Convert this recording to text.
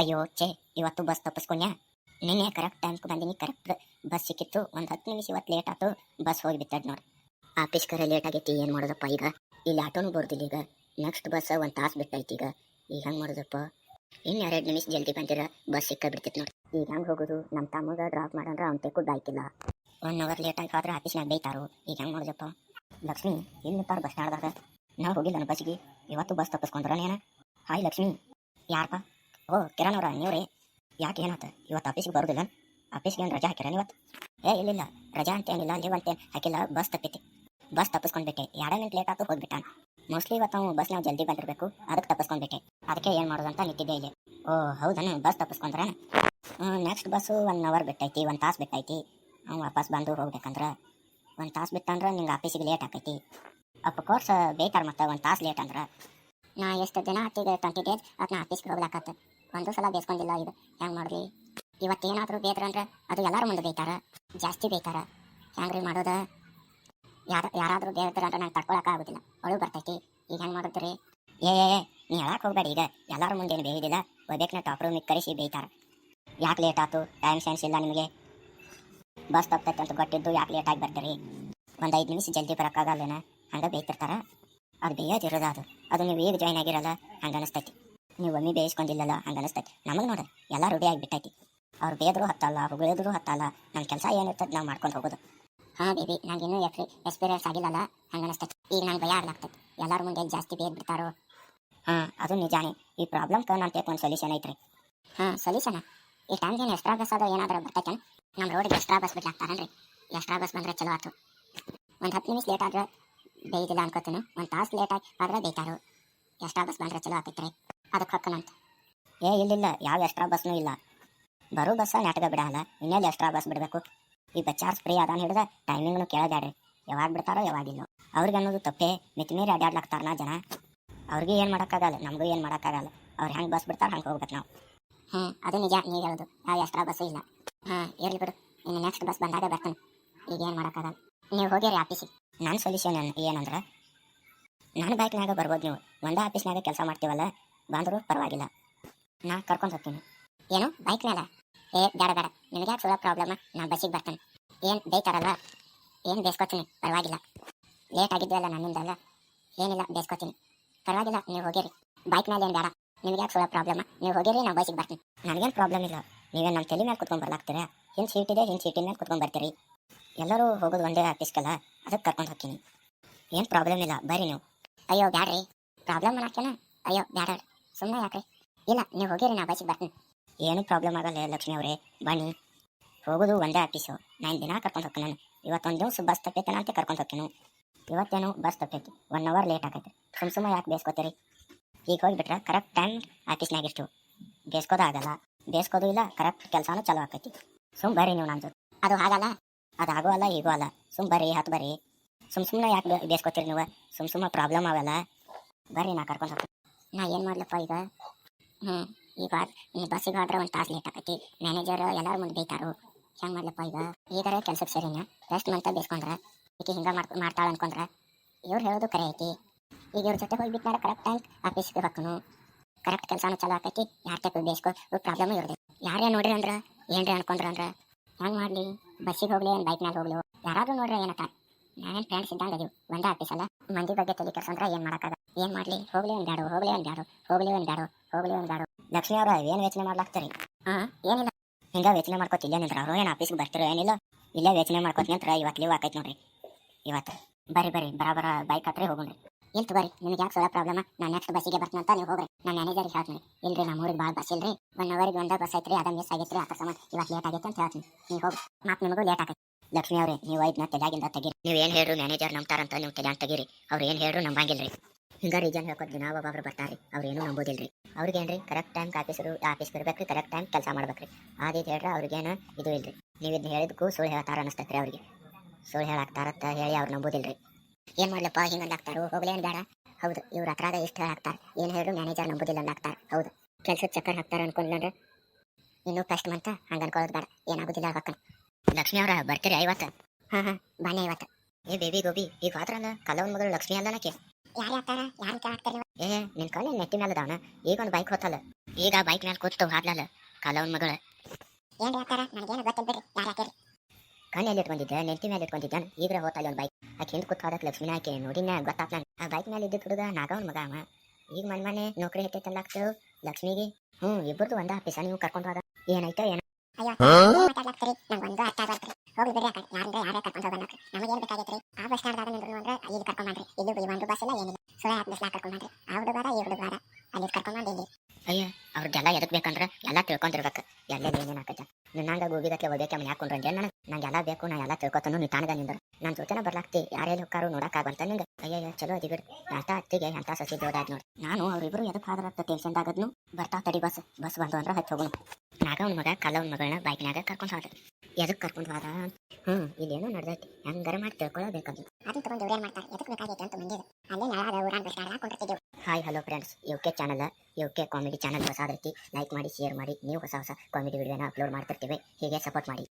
ಅಯ್ಯೋ, ಛೇ, ಇವತ್ತು ಬಸ್ ತಪ್ಪಿಸ್ಕೊಂಡ್ಯಾ ನಿನ್ನೆ ಕರೆಕ್ಟ್ ಟೈಮ್ಗೆ ಬಂದಿನಿ ಕರೆಕ್ಟ್ ಬಸ್ ಸಿಕ್ಕಿತ್ತು, ಒಂದು ಹತ್ತು ನಿಮಿಷ ಇವತ್ತು ಲೇಟ್ ಆಯ್ತು ಬಸ್ ಹೋಗಿ ಬಿತ್ತದ ನೋಡಿ. ಆಫೀಸ್ ಕರೆ ಲೇಟ್ ಆಗೈತಿ, ಏನು ಮಾಡೋದಪ್ಪ ಈಗ? ಇಲ್ಲಿ ಆಟೋನು ಬರ್ದಿಲ್ಲ ಈಗ. ನೆಕ್ಸ್ಟ್ ಬಸ್ ಒಂದು ತಾಸು ಬಿಟ್ಟೈತಿ ಈಗ. ಈಗ ಹೆಂಗೆ ಮಾಡೋದಪ್ಪ? ಇನ್ನು ಎರಡು ನಿಮಿಷ ಜಲ್ದಿ ಬಂದಿರ, ಬಸ್ ಸಿಕ್ಕ ಬಿಡ್ತಿತ್ತು ನೋಡಿ. ಈಗ ಹೆಂಗೆ ಹೋಗೋದು? ನಮ್ಮ ತಮ್ಮಗ ಡ್ರಾಪ್ ಮಾಡಂದ್ರೆ ಅವ್ನ ತೆಕ್ಕು ಬಾಯ್ಕಿಲ್ಲ ಒನ್ ಅವರ್ ಲೇಟ್ ಆಗಿ ಹೋದ್ರೆ ಆಫೀಸ್ನಾಗ ಬೈತಾರು ಈಗ ಹೆಂಗೆ ಮಾಡೋದಪ್ಪ? ಲಕ್ಷ್ಮಿ, ಇಲ್ಲಿ ನಿಂತಾರ ಬಸ್ ಸ್ಟ್ಯಾಂಡ್ದಾಗ ನಾ ಹೋಗಿಲ್ಲ ನನ್ನ ಬಸ್ಸಿಗೆ? ಇವತ್ತು ಬಸ್ ತಪ್ಪಿಸ್ಕೊಂಡ್ರೇನ ಹಾಯ್ ಲಕ್ಷ್ಮಿ. ಯಾರಪ್ಪ ಓ ಕಿರಣ್ ಅವರ ನೀವ್ರಿ? ಯಾಕೆ ಏನಾತ? ಇವತ್ತು ಆಫೀಸ್ಗೆ ಬರೋದಿಲ್ಲ? ಆಫೀಸ್ಗೆ ಏನು ರಜಾ ಹಾಕಿರ ಇವತ್ತು? ಏ, ಇಲ್ಲಿಲ್ಲ. ರಜಾ ಅಂತೇನಿಲ್ಲ ಲೀವ್ ಅಂತೇನು ಹಾಕಿಲ್ಲ. ಬಸ್ ತಪ್ಪಿತಿ. ಬಸ್ ತಪ್ಪಿಸ್ಕೊಂಡ್ಬಿಟ್ಟೆ ಎರಡೇ ಮಿನಿಟ್ ಲೇಟ್ ಆತು, ಹೋಗ್ಬಿಟ್ಟಾನ. ಮೋಸ್ಟ್ಲಿ ಇವತ್ತು ನಾವು ಬಸ್ ನಾವು ಜಲ್ದಿ ಬಂದಿರಬೇಕು. ಅದಕ್ಕೆ ತಪ್ಪಿಸ್ಕೊಂಡ್ಬಿಟ್ಟೆ ಅದಕ್ಕೆ ಏನು ಮಾಡೋದು ಅಂತ ನಿಂತಿದ್ದೆ ಇಲ್ಲಿ. ಓ ಹೌದನ ಬಸ್ ತಪ್ಪಿಸ್ಕೊಂಡ್ರೆ ನೆಕ್ಸ್ಟ್ ಬಸ್ಸು ಒನ್ ಅವರ್ ಬಿಟ್ಟೈತಿ, ಒಂದು ತಾಸು ಬಿಟ್ಟೈತಿ. ಅವ್ನು ವಾಪಸ್ ಬಂದು ಹೋಗ್ಬೇಕಂದ್ರೆ. ಒಂದು ತಾಸು ಬಿತ್ತಂದ್ರೆ ನಿಂಗೆ ಆಫೀಸಿಗೆ ಲೇಟ್ ಆಕೈತಿ. ಅಪ್ಪ ಕೋರ್ಸ್ ಬೇಕಾರ ಮತ್ತೆ ಒಂದು ತಾಸು ಲೇಟ್ ಅಂದ್ರೆ. ನಾ ಎಷ್ಟು ದಿನ ಹತ್ತಿಗೆ ಟ್ವೆಂಟಿ ಡೇಸ್ ಅದನ್ನ ಆಫೀಸ್ಗೆ ಹೋಗ್ಲಾಕತ್ತೆ ಒಂದು ಸಲ ಬೇಸ್ಕೊಂಡಿಲ್ಲ. ಇದು ಹೆಂಗೆ ಮಾಡ್ರಿ ಇವತ್ತೇನಾದರೂ ಬೇದ್ರಂದ್ರೆ ಅದು ಎಲ್ಲರೂ ಮುಂದೆ ಬೇಕಾರ ಜಾಸ್ತಿ ಬೇಕಾರ ಹೆಂಗ್ರಿ ಮಾಡೋದ? ಯಾರ ಯಾರಾದರೂ ಬೇದ್ರಂದ್ರೆ ನಂಗೆ ತಡ್ಕೊಳಕ್ಕೆ ಆಗೋದಿಲ್ಲ. ಅಳು ಬರ್ತೈತಿ. ಈಗ ಹೆಂಗೆ ಮಾಡಿದ್ರಿ? ಏ ಏ, ನೀ ಹೇಳಕ್ಕೆ ಹೋಗ್ಬೇಡಿ ಈಗ. ಎಲ್ಲರ ಮುಂದೇನು ಬೇಯ್ದಿಲ್ಲ. ಒಬ್ಬೇಕನ್ನ ಟಾಪ್ ರೂಮಿಗೆ ಕರೆಸಿ ಬೇಯ್ತಾರೆ. ಯಾಕೆ ಲೇಟ್ ಆಯ್ತು ಟೈಮ್ ಸೆನ್ಸ್ ಇಲ್ಲ ನಿಮಗೆ. ಬಸ್ ತಪ್ಪತ್ತೆ ಅಂತ ಗೊತ್ತಿದ್ದು ಯಾಕೆ ಲೇಟ್ ಆಗಿ ಬರ್ತೀರಿ? ಒಂದು ಐದು ನಿಮಿಷ ಜಲ್ದಿ ಬರೋಕ್ಕಾಗಲ್ಲೇನ ಹಂಗೆ ಬೇಯ್ತಿರ್ತಾರೆ? ಅದು ಬೇಯೋದಿರೋದು ಅದು. ಅದು ನೀವು ಈಗ ಜಾಯ್ನ್ ಆಗಿರಲ್ಲ ಹಂಗೆ ಅನಿಸ್ತೈತಿ. ನೀವು ಒಮ್ಮೆ ಬೇಯಿಸ್ಕೊಂಡಿಲ್ಲಲ್ಲ ಹಂಗೆ ಅನಿಸ್ತೈತಿ ನಮಗೆ ನೋಡ್ರಿ, ಎಲ್ಲ ರೂಢಿ ಆಗಿಬಿಟ್ಟೈತಿ. ಅವ್ರು ಬೇದ್ರು ಹತ್ತಲ್ಲ ಹೊಗಳಿದ್ರು ಹತ್ತಲ್ಲ ನಮ್ಮ ಕೆಲಸ ಏನಿರ್ತದೆ ನಾವು ಮಾಡ್ಕೊಂಡು ಹೋಗೋದು. ಹಾಂ ಬೇಬಿ ನಂಗೆ ಇನ್ನೂ ಎಕ್ಸ್ಪಿ ಎಕ್ಸ್ಪೀರಿಯನ್ಸ್ ಆಗಿಲ್ಲಲ್ಲ ಹಂಗೆ ಅನಿಸ್ತೈತಿ ಈಗ ನಂಗೆ ಭಯ ಆಗ್ಲಾಗ್ತೈತಿ. ಎಲ್ಲರ ಮುಂದೆ ಜಾಸ್ತಿ ಬೇದ್ ಬಿಡ್ತಾರೋ ಹಾಂ, ಅದು ನಿಜಾನೆ. ಈ ಪ್ರಾಬ್ಲಮ್ಗೆ ನಾನು ಒಂದು ಸೊಲ್ಯೂಷನ್ ಐತ್ರಿ. ಹಾಂ ಸೊಲ್ಯೂಷನ್ ಈ ಟೈಮ್ಗೆ ಎಕ್ಸ್ಟ್ರಾ ಬಸ್ ಅದು ಏನಾದರೂ ಬರ್ತೈತೆ ನಮ್ಮ ರೋಡಿಗೆ ಎಕ್ಸ್ಟ್ರಾ ಬಸ್ ಬಿಡ್ಲಾಕ್ತಾರನ್ರಿ ಎಕ್ಸ್ಟ್ರಾ ಬಸ್ ಬಂದರೆ ಚಲೋ ಆಯ್ತು ಒಂದು ಹತ್ತು ನಿಮಿಷ ಲೇಟ್ ಆದ್ರೆ ಬೇಯ್ದಿಲ್ಲ ಅನ್ಕೋತೀನಿ. ಒಂದು ತಾಸು ಲೇಟ್ ಆಗಿ ಆದ್ರೆ ಬೇಯ್ತಾರು? ಎಕ್ಸ್ಟ್ರಾ ಬಸ್ ಬಂದರೆ ಚಲೋ ಆತೈತ್ರಿ ಅದಕ್ಕೆ ಹಾಕನಂತ ಏ ಇಲ್ಲಿಲ್ಲ. ಯಾವ ಎಕ್ಸ್ಟ್ರಾ ಬಸ್ನೂ ಇಲ್ಲ. ಬರೋ ಬಸ್ಸ ನಾಟಕ ಬಿಡಲ್ಲ. ಇನ್ನೆಲ್ಲಿ ಎಕ್ಸ್ಟ್ರಾ ಬಸ್ ಬಿಡಬೇಕು? ಈ ಚಾರ್ಜ್ ಫ್ರೀ ಅದಾನ ಹಿಡಿದ ಟೈಮಿಂಗ್ನು ಕೇಳಬೇಡ್ರಿ. ಯಾವಾಗ ಬಿಡ್ತಾರೋ ಯಾವಾಗಿಲ್ಲ ಅವ್ರಿಗೆ ಅನ್ನೋದು ತಪ್ಪೇ. ಮಿತಿಮೀರಿ ಅಡ್ಡಾಡ್ಲಾಕ್ತಾರ ನಾ ಜನ? ಅವ್ರಿಗೆ ಏನು ಮಾಡೋಕ್ಕಾಗಲ್ಲ. ನಮಗೂ ಏನು ಮಾಡೋಕ್ಕಾಗಲ್ಲ. ಅವ್ರು ಹೆಂಗೆ ಬಸ್ ಬಿಡ್ತಾರೆ ಹಂಗೆ ಹೋಗ್ಬೇಕು ನಾವು. ಹ್ಞೂ ಅದು ನಿಜ. ನೀವು ಹೇಳೋದು. ಯಾವ ಎಕ್ಸ್ಟ್ರಾ ಬಸ್ಸು ಇಲ್ಲ. ಹಾಂ ಇರಲಿ ಬಿಡು. ಇನ್ನು ನೆಕ್ಸ್ಟ್ ಬಸ್ ಬಂದಾಗ ಬರ್ತೀನಿ. ಈಗ ಏನು ಮಾಡೋಕ್ಕಾಗಲ್ಲ. ನೀವು ಹೋಗಿರಿ ಆಫೀಸಿಗೆ ನನ್ನ ಸೊಲ್ಯೂಷನ್ ಏನಂದ್ರೆ? ನಾನು ಬೈಕ್ನಾಗ ಬರ್ಬೋದು ನೀವು. ಒಂದೇ ಆಫೀಸ್ನಾಗ ಕೆಲಸ ಮಾಡ್ತೀವಲ್ಲ? ಬಂದರೂ ಪರವಾಗಿಲ್ಲ. ನಾ ಕರ್ಕೊಂಡು ಹೋಗ್ತೀನಿ. ಏನು? ಬೈಕ್ನಾಗ ಏ, ಬೇಡ ಬೇಡ. ನಿನಗೆ ಯಾಕೆ ಪ್ರಾಬ್ಲಮ್ ನಾ ಬಸ್ಸಿಗೆ ಬರ್ತೇನೆ. ಏನು ಬೇಕಾರಲ್ಲ ಏನು ಬೇಸ್ಕೊತೀನಿ? ಪರವಾಗಿಲ್ಲ. ಲೇಟ್ ಆಗಿದ್ವಲ್ಲ ನನ್ನಿಂದಲ್ಲ. ಏನಿಲ್ಲ, ಬೇಸ್ಕೊತೀನಿ. ಪರವಾಗಿಲ್ಲ, ನೀವು ಹೋಗಿರಿ. ಬೈಕ್ ಮೇಲೆ ಏನು ಬೇಡ. ನಿಮ್ಗೆ ಯಾಕೆ ಸುಲಭ ಪ್ರಾಬ್ಲಮ್ ನೀವು ಹೋಗಿರಿ, ನಾ ಬಸ್ಸಿಗೆ ಬರ್ತೀನಿ. ನನಗೇನು ಪ್ರಾಬ್ಲಮ್ ಇಲ್ಲ. ನೀವೇನು ನಮ್ಮ ತಲೆ ಮೇಲೆ ಕುತ್ಕೊಂಡು ಬರ್ಲಾಗ್ತೀರಾ? ಹಿಂದೆ ಸೀಟ್ ಇದೆ, ಹಿಂದೆ ಸೀಟಿನ ಮೇಲೆ ಕುತ್ಕೊಂಡು ಬರ್ತೀರಿ. ಎಲ್ಲರೂ ಹೋಗೋದು ಒಂದೇ ಆಫೀಸ್ಗಲ್ಲ? ಅದಕ್ಕೆ ಕರ್ಕೊಂಡು ಹೋಗ್ತೀನಿ. ಏನು ಪ್ರಾಬ್ಲಮ್ ಇಲ್ಲ? ಬರ್ರಿ ನೀವು. ಅಯ್ಯೋ, ಬ್ಯಾಡ್ರಿ. ಪ್ರಾಬ್ಲಮ್ ಅನ್ನಕ್ಕೇನ ಅಯ್ಯೋ ಬ್ಯಾಡ ಸುಮ್ಮನೆ ಯಾಕೆ ಇಲ್ಲ, ನೀವು ಹೋಗಿರಿ, ನಾ ಬಸ್ಸಿಗೆ ಬರ್ತೀನಿ. ಏನು ಪ್ರಾಬ್ಲಮ್ ಆಗಲ್ಲ ಲಕ್ಷ್ಮಿ ಅವರೇ, ಬನ್ನಿ. ಹೋಗೋದು ಒಂದೇ ಆಫೀಸು ನಾನು ದಿನ ಕರ್ಕೊಂಡು ಹೋಗ್ತೀನಿ ನಾನು. ಇವತ್ತೊಂದು ದಿವಸ ಬಸ್ ತಪ್ಪೈತೆ ಅಂತ ಕರ್ಕೊಂಡು ಹೋಗ್ತೀನಿ ಇವತ್ತೇನು ಬಸ್ ತಪ್ಪೈತಿ ಒನ್ ಅವರ್ ಲೇಟ್ ಆಗೈತೆ ಸುಮ್ ಸುಮ್ಮ ಯಾಕೆ ಬೇಸ್ಕೋತೀರಿ? ಈಗ ಹೋಗಿಬಿಟ್ರೆ ಕರೆಕ್ಟ್ ಟೈಮ್ ಆಫೀಸ್ನಾಗ ಇಷ್ಟು. ಬೇಸ್ಕೋದು ಆಗಲ್ಲ. ಬೇಸ್ಕೋದು ಇಲ್ಲ ಕರೆಕ್ಟ್ ಕೆಲಸನೂ ಚಾಲು ಆಕೈತಿ. ಸುಮ್ ಬರ್ರಿ ನೀವು ಜೊತೆ. ಅದು ಆಗಲ್ಲ. ಅದು ಆಗೋ ಅಲ್ಲ, ಈಗೂ ಅಲ್ಲ. ಸುಮ್ ಬರ್ರಿ, ಹತ್ತು ಬರ್ರಿ. ಸುಮ್ ಸುಮ್ಮನೆ ಯಾಕೆ ಬೇಸ್ಕೋತೀರಿ ನೀವು? ಸುಮ್ ಸುಮ್ಮ ಪ್ರಾಬ್ಲಮ್ ಆಗಲ್ಲ ಬರ್ರಿ, ನಾ ಕರ್ಕೊಂಡು ಹೋಗ್ತೀನಿ. ನಾ ಏನು ಮಾಡ್ಲಪ್ಪ ಈಗ? ಹ್ಞೂ ಈಗ ಈ ಬಸ್ಸಿಗೆ ಆದ್ರೆ ಒಂದು ತಾಸು ಲೇಟ್ ಆಕೈತಿ. ಮ್ಯಾನೇಜರ್ ಎಲ್ಲರ ಮುಂದೆ ಬೈತಾರು. ಹೆಂಗೆ ಮಾಡ್ಲಪ್ಪ ಈಗ? ಈಗಾರ ಕೆಲ್ಸಕ್ಕೆ ಸೇರಿನ? ರೆಸ್ಟ್ ಮಂತ ಬೇಸ್ಕೊಂಡ್ರೆ? ಈಕೆ ಹಿಂಗೆ ಮಾಡ್ ಮಾಡ್ತಾಳೆ ಅನ್ಕೊಂಡ್ರೆ? ಇವ್ರು ಹೇಳೋದು ಕರೆ ಐತಿ ಈಗ ಇವ್ರ ಜೊತೆ ಹೋಗ್ಬಿಟ್ನಾರ ಕರೆಕ್ಟ್ ಟೈಮ್ ಆಫೀಸ್ಗೆ ಕರೆಕ್ಟ್ ಕೆಲಸನೂ ಚಲೋ ಆಕೈತಿ. ಯಾರ ಟೈಪ್ ಬೇಸ್ಕೊ ಪ್ರಾಬ್ಲಮ್ ಇವ್ರದ್ದು ಯಾರೇ ನೋಡ್ರಿ ಅಂದ್ರೆ? ಏನ್ರಿ ಅನ್ಕೊಂಡ್ರ ಅಂದ್ರೆ? ಹೆಂಗೆ ಮಾಡಲಿ? ಬಸ್ಸಿಗೆ ಹೋಗ್ಲಿ ಏನು ಬೈಕ್ನಾಗ ಹೋಗ್ಲಿ? ಯಾರಾದರೂ ನೋಡ್ರಿ ಏನಕ್ಕ ನಾನೇನು ಫ್ರೆಂಡ್ಸ್ ಇದ್ದಂಗೆ ಅದೀವಿ ಒಂದೇ ಆಫೀಸಲ್ಲ ಮಂದಿ ಬಗ್ಗೆ ತಲೆ ಕೆಡ್ಸಂದ್ರೆ ಏನು ಮಾಡೋಕ್ಕಾಗ ಏನು ಮಾಡಲಿ? ಹೋಗ್ಲಿ ಒಂದು ಬ್ಯಾಡು, ಹೋಗ್ಲಿ ಒಂದು ಬ್ಯಾಡು, ಹೋಗ್ಲಿ ಒಂದು ಬ್ಯಾಡು, ಹೋಗ್ಲಿ ಒಂದು ಬ್ಯಾಡು. ಲಕ್ಷ್ಮಿ ಅವ್ರ ಏನು ಯೋಚನೆ ಮಾಡ್ಲಾಕ್ತೀರಿ? ಹಾಂ ಏನಿಲ್ಲ. ಹಿಂಗೆ ಯೋಚನೆ ಮಾಡ್ಕೊತ, ಇಲ್ಲೇ ನಿಂತ್ರ ಅವ್ರು ಏನು ಆಫೀಸ್ಗೆ ಬರ್ತಿರೋ ಏನಿಲ್ಲ. ಇಲ್ಲೇ ಯೋಚನೆ ಮಾಡ್ಕೊತ ನಿಂತ್ರ ಇವತ್ತು ಲೀವ್ ಆಕೈತೆ ನೋಡ್ರಿ. ಇವತ್ತು ಬರ್ರಿ ಬರ್ರಿ, ಬರಾಬರ ಬೈಕ್ ಹತ್ರ ಹೋಗ್ರಿ ಇಲ್ತು ಬರ್ರಿ ನಿಮ್ಗೆ ಯಾಕೆ ಸೊಲ ಪ್ರಾಬ್ಲಮ್ ನಾನು ನೆಕ್ಸ್ಟ್ ಬಸ್ಸಿಗೆ ಬರ್ತೀನಿ ಅಂತ ನೀವು ಹೋಗ್ರಿ. ನಾನು ಮ್ಯಾನೇಜರ್ಗೆ ಹೇಳ್ತೀನಿ. ಇಲ್ರಿ ನಮ್ಮ ಊರಿಗೆ ಭಾಳ ಬಸ್ ಇಲ್ರಿ. ಒನ್ ಅವರಿಗೆ ಒಂದೇ ಬಸ್ ಐತ್ರಿ ಅದ ಮಿಸ್ ಆಗೈತ್ರಿ ಆ ಸಂಬಂಧ ಇವತ್ತು ಲೇಟ್ ಆಗೈತೆ ಅಂತ ಹೇಳ್ತೀನಿ. ನೀವು ಹೋಗಿ ಮತ್ತೆ ನಿಮಗೂ ಲೇಟ್ ಆಗೈತೆ. ಲಕ್ಷ್ಮಿ ಅವರೇ ನೀವು ನಾ ತಲೆಯಾಗಿಂದ ತೆಗೀರಿ. ನೀವು ಏನು ಹೇಳ್ರು ಮ್ಯಾನೇಜರ್ ನಂಬ್ತಾರಂತ ನೀವು ತೆಲಾನ್ ತೆಗೀರಿ. ಅವ್ರು ಏನು ಹೇಳ್ರು ನಂಬಂಗಿಲ್ರಿ. ಹಿಂಗ ರೀಜನ್ ಹೇಳ್ಕೊತ ದಿನ ಒಬ್ಬೊಬ್ರು ಬರ್ತಾರ್ರಿ. ಅವ್ರು ಏನೂ ಅವ್ರಿಗೆ ಏನ್ರಿ ಕರೆಕ್ಟ್ ಟೈಮ್ ಆಫೀಸರು ಆಫೀಸ್ ಇರ್ಬೇಕ್ರಿ ಕರೆಕ್ಟ್ ಟೈಮ್ ಕೆಲಸ ಮಾಡ್ಬೇಕ್ರಿ. ಅದೇನು ಹೇಳ್ರಿ ಅವ್ರಿಗೇನು ಇದು ಇಲ್ರಿ. ನೀವು ಇದನ್ನ ಹೇಳಿದಕ್ಕೂ ಸುಳ್ಳು ಹೇಳ್ತಾರ ಅನಿಸ್ತೈತ್ರಿ ಅವ್ರಿಗೆ. ಸುಳ್ಳು ಹೇಳಾಕ್ತಾರತ್ತ ಹೇಳಿ ಅವ್ರು ನಂಬೋದಿಲ್ರಿ. ಏನು ಮಾಡ್ಲಪ್ಪ ಹಿಂಗೆ ಹೋಗ್ಲಿ ಹೋಗ್ಲೇನು ಬೇಡ ಹೌದು ಇವ್ರ ಹತ್ರಾಗ ಇಷ್ಟು ಹೇಳಾಕ್ತಾರೆ. ಏನು ಹೇಳು ಮ್ಯಾನೇಜರ್ ನಂಬೋದಿಲ್ಲ ಅಂದಾಕ್ತಾರೆ ಹೌದು ಕೆಲ್ಸದ ಚಕ್ಕರ್ ಹಾಕ್ತಾರೆ ಅನ್ಕೊಂಡ್ರೆ ಇನ್ನೂ ಕಷ್ಟ ಮಂತ ಹಂಗೆ ಅನ್ಕೊಳ್ಳೋದು ಬೇಡ ಏನಾಗೋದಿಲ್ಲ ಹಾಕನ್. ಲಕ್ಷ್ಮಿ ಅವರ ಬರ್ತೀರಿ ಐವತ್ತು? ಹಾ ಹಾ ಐವತ್ತು. ಏ ಬೇಬಿ ಗೋಬಿ ಈಗ ಹೋದ್ರಲ್ಲ ಕಲವನ್ ಮಗಳು ಲಕ್ಷ್ಮಿ ಅಲ್ಲನಕ್ಕೆ ಯಾರು ಹಾಕ್ತಾರ ಯಾರು ಹಾಕ್ತಾರೆ ಏ ನಿನ್ ಕಣ್ಣು ನೆಟ್ಟಿ ಮೇಲೆ ಅದಾವನ. ಈಗ ಒಂದು ಬೈಕ್ ಹೋತಲ್ಲ ಈಗ ಬೈಕ್ ಮೇಲೆ ಕೂತು ಹಾಡ್ಲಲ್ಲ ಕಲವನ್ ಮಗಳ. ಏನ್ರಿ ಅಕ್ಕಾರ ನನಗೇನು ಗೊತ್ತಿಲ್ಲ ಬಿಡ್ರಿ. ಯಾರು ಹಾಕಿರಿ ಕಣ್ಣು ಎಲ್ಲಿ ಇಟ್ಕೊಂಡಿದ್ದೆ ನೆಟ್ಟಿ ಮೇಲೆ ಇಟ್ಕೊಂಡಿದ್ದಾನ ಈಗ ಹೋತಲ್ಲ ಒಂದು ಬೈಕ್ ಆಕೆ ಹಿಂದೆ ಕೂತ್ ಹೋದಕ್ಕೆ ಲಕ್ಷ್ಮೀನ ಆಕೆ ನೋಡಿನ ಗೊತ್ತಾತ್ ಆ ಬೈಕ್ ಮೇಲೆ ಇದ್ದಿದ್ದು ಹುಡುಗ ನಾಗವನ್ ಮಗ ಅವ. ಈಗ ಮನೆ ಮನೆ ನೌಕರಿ ಆಗ್ತೇಳು ಲಕ್ಷ್ಮಿಗೆ. ಹ್ಞೂ ಇಬ್ಬರದು ಒಂದ ಆಫೀಸ ನೀವು ಕರ್ಕೊಂಡು ಹೋದ. ಏನೈತೆ ಏನ. ಅಯ್ಯೋ ಮಾತಾಡ್ಲಾಕ್ತೀರಿ ನಂಗೆ ಒಂದು ಅರ್ಥ ಆಗಲ್ರಿ ಹೋಗಿ ಬಿಡ್ರಿ ಯಾಕಂದ್ರೆ ಯಾರಂದ್ರೆ ಯಾರೇ ಕರ್ಕೊಂಡು ಹೋಗೋಣ ನಮಗೇನು ಬೇಕಾಗೈತ್ರಿ ಆ ಬಸ್ ಸ್ಟ್ಯಾಂಡ್ ನಿಂದ್ರು ಅಂದ್ರೆ ಇಲ್ಲಿ ಕರ್ಕೊಂಡ್ ಮಾಡ್ರಿ ಇಲ್ಲಿ ಒಂದು ಬಸ್ ಇಲ್ಲ ಏನಿಲ್ಲ ಸುಳ್ಳು ಹತ್ತು ಬಿಸ್ಲಾಗ ಕರ್ಕೊಂಡ್ ಮಾಡ್ರಿ ಆ ಹುಡುಗಾರ ಈ ಹುಡುಗಾರ ಅಲ್ಲಿ ಕರ್ಕೊಂಡ್ ಮಾಡಿ ಇಲ್ಲಿ ಅಯ್ಯ ಅವ್ರದ್ದೆಲ್ಲ ಎದಕ್ ಬೇಕಂದ್ರೆ ಎಲ್ಲ ತಿಳ್ಕೊಂಡಿರ್ಬೇಕು ಎಲ್ಲೆಲ್ಲಿ ಏನೇನು ನಿನ್ನ ನಂಗೆ ಗೋಬಿಗತ್ಲೆ ಒಳ್ಬೇಕು ಆಮೇಲೆ ಯಾಕೊಂಡ್ರೆ ನನಗೆ? ನಂಗೆ ಎಲ್ಲ ಬೇಕು, ನಾ ಎಲ್ಲ ತಿಳ್ಕೊತಾನು, ನೀ ತಾನಗ ನಿಂದ್ರೆ. ನನ್ನ ಜೊತೆನ ಬರ್ಲಾಕ್ತಿ ಯಾರೆಲ್ಲಿ ಹೊಕ್ಕಾರು ನೋಡಕ್ಕಾಗಂತ ನಿಂಗೆ. ಅಯ್ಯಯ್ಯ, ಚಲೋ ಅದಿ ಬಿಡು. ಅಂತ ಅತ್ತಿಗೆ ಅಂತ ಸಸಿ ಜೋಡಾದ್ ನೋಡಿ. ನಾನು ಅವ್ರಿಬ್ರು ಎದಕ್ಕೆ ಹಾದ್ರತ್ತ ಟೆನ್ಷನ್ದಾಗದ್ನು ಬರ್ತಾ ತಡಿ ಬಸ್ ಬಸ್ ಬಂದು ಅಂದ್ರೆ ಹಚ್ಚಿ ಹೋಗೋಣ ಅವ್ನ ಮಗ ಕಲ್ಲವನ ಮಗಳನ್ನ ಬೈಕ್ನಾಗ ಕರ್ಕೊಂಡು ಹೋದ. ಎದಕ್ಕೆ ಕರ್ಕೊಂಡು ಹೋದ? ಹ್ಞೂ ಇಲ್ಲೇನೋ ನಡ್ದೈತಿ. ಹೆಂಗಾರ ಮಾಡಿ ತಿಳ್ಕೊಳ್ಳೋಬೇಕದು ಅದನ್ನ ತಗೊಂಡು ಇವ್ರೇನ್ ಮಾಡ್ತಾರೆ. ಎದಕ್ಕೆ ಬೇಕಾಗೈತೆ ಅಂತ ಮುಂದಿದೆ. ಅಲ್ಲೇ ನಾಳೆ ಊರಾನ್ bus stand ಕುಂತಿರ್ತಿದ್ದೆವು hi hello friends U K channel U K comedy channel ಹೊಸ ರೀತಿ ಲೈಕ್ ಮಾಡಿ ಶೇರ್ ಮಾಡಿ. ನೀವು ಹೊಸ ಹೊಸ ಕಾಮಿಡಿ ವಿಡಿಯೋನ ಅಪ್ಲೋಡ್ ಮಾಡ್ತಿರ್ತೀವಿ. ಹೀಗೆ ಸಪೋರ್ಟ್ ಮಾಡಿ.